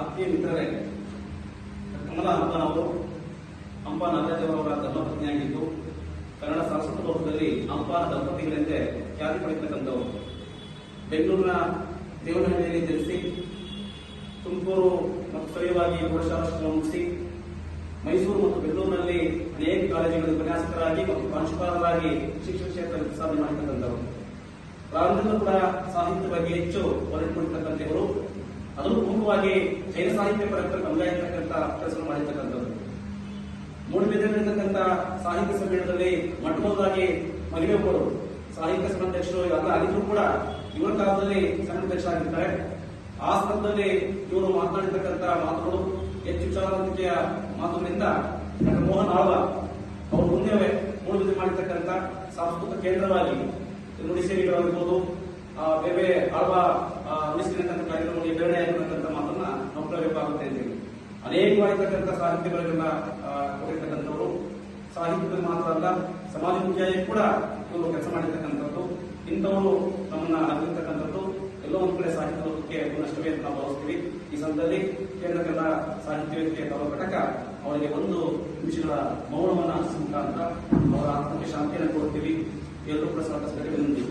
ಆತ್ಮೀಯ ಮಿತ್ರರೇ ಕಮಲ ಹಂಪನವರು ಹಂಪ ಅವರ ಧರ್ಮಪತ್ನಿಯಾಗಿದ್ದು ಕನ್ನಡ ಸಾಂಸ್ಕೃತಿಕ ಲೋಕದಲ್ಲಿ ಹಂಪ ದಂಪತಿಗಳೆಂದೇ ಖ್ಯಾತಿ ಪಡೆಯತಕ್ಕಂಥವರು. ಬೆಂಗಳೂರಿನ ದೇವನಹಳ್ಳಿಯಲ್ಲಿ ಜನಿಸಿ, ತುಮಕೂರು ಮತ್ತು ಸ್ಥಳೀಯವಾಗಿ ಪ್ರೌಢಶಾಲಾ ಮುಗಿಸಿ, ಮೈಸೂರು ಮತ್ತು ಬೆಂಗಳೂರಿನಲ್ಲಿ ಅನೇಕ ಕಾಲೇಜುಗಳಲ್ಲಿ ಉಪನ್ಯಾಸಕರಾಗಿ ಮತ್ತು ಪ್ರಾಂಶುಪಾಲರಾಗಿ ಶಿಕ್ಷಣ ಕ್ಷೇತ್ರದಲ್ಲಿ ಸಾಧನೆ ಮಾಡಿರ್ತಕ್ಕಂಥವರು. ಪ್ರಾರಂಭದಲ್ಲೂ ಕೂಡ ಸಾಹಿತ್ಯ ಬಗ್ಗೆ ಹೆಚ್ಚು ಹೊರಟುಕೊಂಡಿರ್ತಕ್ಕಂಥವರು ಅದನ್ನು ಪ್ರಮುಖವಾಗಿ ಜೈನ ಸಾಹಿತ್ಯ ಪರಂಪರೆ ಇರ್ತಕ್ಕಂಥ ಕೆಲಸ ಮಾಡಿರ್ತಕ್ಕಂಥದ್ದು. ಮೂಡುಬಿದಿರತಕ್ಕಂಥ ಸಾಹಿತ್ಯ ಸಮ್ಮೇಳನದಲ್ಲಿ ಮೊಟ್ಟಮೊದಲಾಗಿ ಮಹಿಳೆಯೊಬ್ಬರು ಸಾಹಿತ್ಯ ಸಮಾಧ್ಯಕ್ಷರು ಎಲ್ಲ ಆಗಿದ್ರು ಕೂಡ ಇವರ ಕಾಲದಲ್ಲಿ ಸಮಾಧ್ಯಕ್ಷರಾಗಿರ್ತಾರೆ ಆ ಸಂದರ್ಭದಲ್ಲಿ ಇವರು ಮಾತನಾಡಿರ್ತಕ್ಕಂಥ ಮಾತುಗಳು, ಹೆಚ್ಚು ವಿಚಾರವಂತಿಕೆಯ ಮಾತುಗಳಿಂದ ಡಾಕ್ಟರ್ ಮೋಹನ್ ಆಳ್ವ ಅವರು ಮುಂದೆ ಮೂಡುಬಿದಿರೆ ಮಾಡಿರ್ತಕ್ಕಂಥ ಸಾಂಸ್ಕೃತಿಕ ಕೇಂದ್ರವಾಗಿ ನುಡಿಸೇರಿಗಳಾಗಿರ್ಬೋದು ಬೇರೆ ಆಳ್ವ ನುಡಿಸಿರ್ತಕ್ಕಂಥ ಆಗಿರ್ತಕ್ಕಂಥ ಮಾತನ್ನ ನಾವು ಕೇಳಬೇಕಾಗುತ್ತೆ ಅಂತೇಳಿ ಅನೇಕವಾಗಿರ್ತಕ್ಕಂಥ ಸಾಹಿತ್ಯಗಳನ್ನ ಕೊಟ್ಟಿರ್ತಕ್ಕಂಥವ್ರು. ಸಾಹಿತ್ಯದಲ್ಲಿ ಮಾತ್ರ ಅಲ್ಲ, ಸಮಾಜ ಸಮಾಜಮುಖಿಯಾಗಿ ಕೂಡ ಇವರು ಕೆಲಸ ಮಾಡಿರ್ತಕ್ಕಂಥದ್ದು. ಇಂಥವರು ನಮ್ಮನ್ನ ಅರಿತಕ್ಕಂಥದ್ದು. ಎಲ್ಲೋ ಒಂದು ಕಡೆ ಸಾಹಿತ್ಯ ಲೋಕಕ್ಕೆ ನಷ್ಟವೇ ಅಂತ ನಾವು ಭಾವಿಸ್ತೀವಿ. ಈ ಸಂದರ್ಭದಲ್ಲಿ ಕೇಂದ್ರ ಕನ್ನಡ ಸಾಹಿತ್ಯ ವೇದಿಕೆ ತರುವ ಘಟಕ ಅವರಿಗೆ ಒಂದು ನಿಮಿಷಗಳ ಮೌನವನ್ನು ಹರಿಸುವ ಮುಖಾಂತರ ಅವರ ಆತ್ಮಕ್ಕೆ ಶಾಂತಿಯನ್ನು ಕೊಡ್ತೀವಿ ಎಲ್ಲರೂ ಕೂಡ ಸಾಕಷ್ಟು ವಿನಂತಿ.